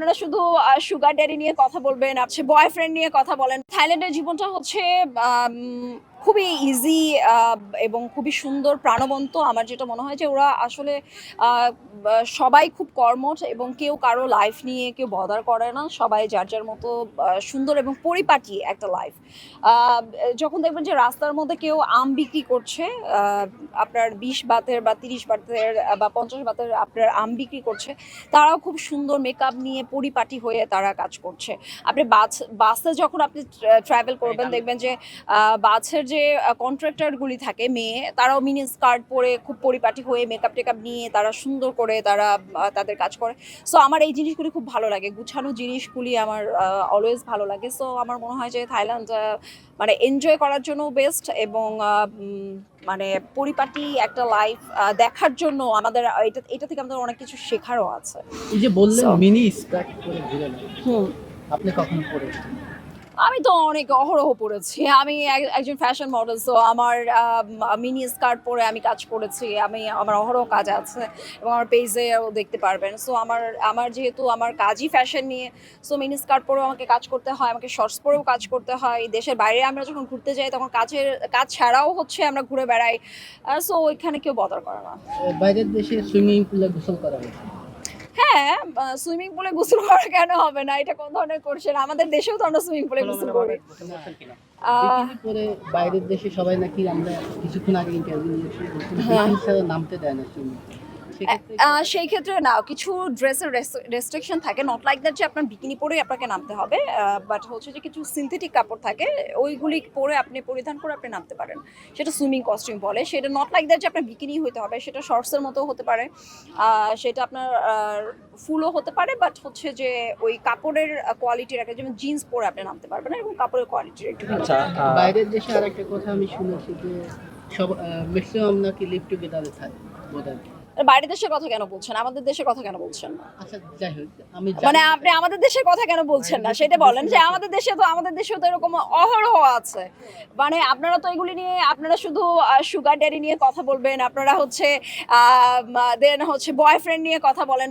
আপনারা শুধু sugar daddy নিয়ে কথা বলবেন আপনি বয়ফ্রেন্ড নিয়ে কথা বলেন। থাইল্যান্ডের জীবনটা হচ্ছে খুবই ইজি এবং খুবই সুন্দর প্রাণবন্ত আমার যেটা মনে হয় যে ওরা আসলে সবাই খুব কর্মঠ এবং কেউ কারও লাইফ নিয়ে কেউ বদার করে না। সবাই যার যার মতো সুন্দর এবং পরিপাটি একটা লাইফ যখন দেখবেন যে রাস্তার মধ্যে কেউ আম বিক্রি করছে আপনার বিশ বাতের বা তিরিশ বাতের বা পঞ্চাশ বাতের আপনার আম বিক্রি করছে তারাও খুব সুন্দর মেকআপ নিয়ে পরিপাটি হয়ে তারা কাজ করছে। আপনি বাস বাসে যখন আপনি ট্রাভেল করবেন দেখবেন যে বাসের যে কন্ট্রাক্টরগুলি থাকে মেয়ে তারাও মিনি স্কার্ট পরে খুব পরিপাটি হয়ে মেকআপ টেকআপ নিয়ে তারা সুন্দর করে তারা তাদের কাজ করে। সো আমার এই জিনিসগুলি খুব ভালো লাগে। গুছানো জিনিসগুলি আমার অলওয়েজ ভালো লাগে। সো আমার মনে হয় যে থাইল্যান্ড মানে এনজয় করার জন্য বেস্ট এবং মানে পরিপাটি একটা লাইফ দেখার জন্য আমাদের এটা এটা থেকে আমাদের অনেক কিছু শেখারও আছে। এই যে বললেন মিনি স্কার্ট পরে ঘুরে আপনি কখন পরেছেন আমি তো অনেক অহরহ পড়েছি। আমি এক- একজন ফ্যাশন মডেল সো আমার মিনি স্কার্ট পরে আমি কাজ করেছি। আমি, আমার অহরহ কাজ আছে এবং আমার পেজেও দেখতে পারবেন। সো আমার আমার যেহেতু আমার কাজই ফ্যাশন নিয়ে সো মিনি স্কার্ট পরেও আমাকে কাজ করতে হয়, আমাকে শর্টস পরেও কাজ করতে হয়। দেশের বাইরে আমরা যখন ঘুরতে যাই, তখন কাজের, কাজ ছাড়াও হচ্ছে আমরা ঘুরে বেড়াই। সো ওইখানে কেউ বদর করে না। বাইরের দেশে সুইমিং পুলে গোসল করা হয় সুইমিং পুলে গোসল করা কেন হবে না? এটা কোন ধরনের করছেন আমাদের দেশেও তো আমরা সুইমিং পুলে গোসল করি। পরে বাইরের দেশে সবাই নাকি আমরা কিছুক্ষণ আগে ইন্টারভিউ নিয়েছি। হ্যাঁ। নামতে দেয় না সুইমিং সেই ক্ষেত্রে না কিছু ড্রেসের রেস্ট্রিকশন থাকে। নট লাইক দ্যাট যে আপনার বিকিনি পরেই আপনাকে নামতে হবে বাট হচ্ছে যে কিছু সিনথেটিক কাপড় থাকে ওইগুলি পরে আপনি পরিধান করে আপনি নামতে পারেন। সেটা সুইমিং কস্টিউম বলে। সেটা নট লাইক দ্যাট যে আপনার বিকিনি হতে হবে সেটা শর্টসের মতো হতে পারে। আহ, সেটা আপনার ফুলও হতে পারে বাট হচ্ছে যে ওই কাপড়ের কোয়ালিটি রাখে যেমন জিন্স পরে আপনি নামতে পারবেন এবং কাপড়ের কোয়ালিটির একটু। আচ্ছা বাইরের দেশে আর একটা কথা আমি শুনেছি যে সব ম্যাক্সিমাম নাকি লিভ টুগেদারে থাকে আর বাইরের দেশের কথা কেন বলছেন? আমাদের দেশের কথা কেন বলছেন আচ্ছা মানে আপনি আমাদের দেশের কথা কেন বলছেন না? সেটা বলেন যে আমাদের দেশে তো আমাদের দেশে তো এরকম অহরহ আছে। মানে আপনারা তো এগুলি নিয়ে আপনারা শুধু সুগার ড্যাডি নিয়ে কথা বলবেন আপনারা হচ্ছে দেন হচ্ছে বয়ফ্রেন্ড নিয়ে কথা বলেন।